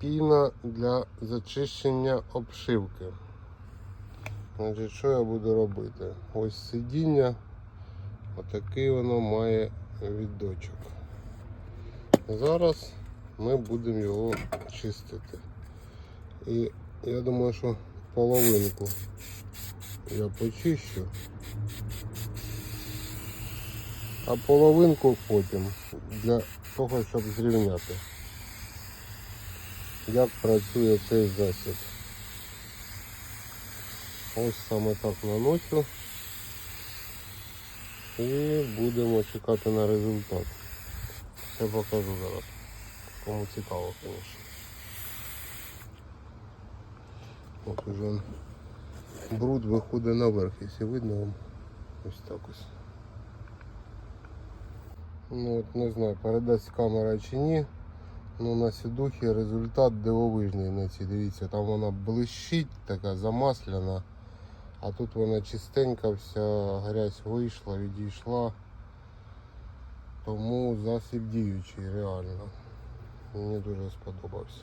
піна для зачищення обшивки. Значить, що я буду робити? Ось сидіння, отакий воно має віддочок. Зараз ми будемо його чистити. І я думаю, що половинку я почищу, а половинку потім для того, щоб зрівняти, як працює цей засіб. Ось саме так наношу. І будемо чекати на результат. Все покажу зараз. Кому цікаво, звісно. От уже бруд виходить наверх, якщо видно вам. Ось так ось. Ну от не знаю, передасть камера чи ні. Ну на сідухі результат дивовижний на цій. Дивіться, там вона блищить, така замасляна. А тут вона чистенька, вся грязь вийшла, відійшла. Тому засіб діючий реально. Мені дуже сподобався.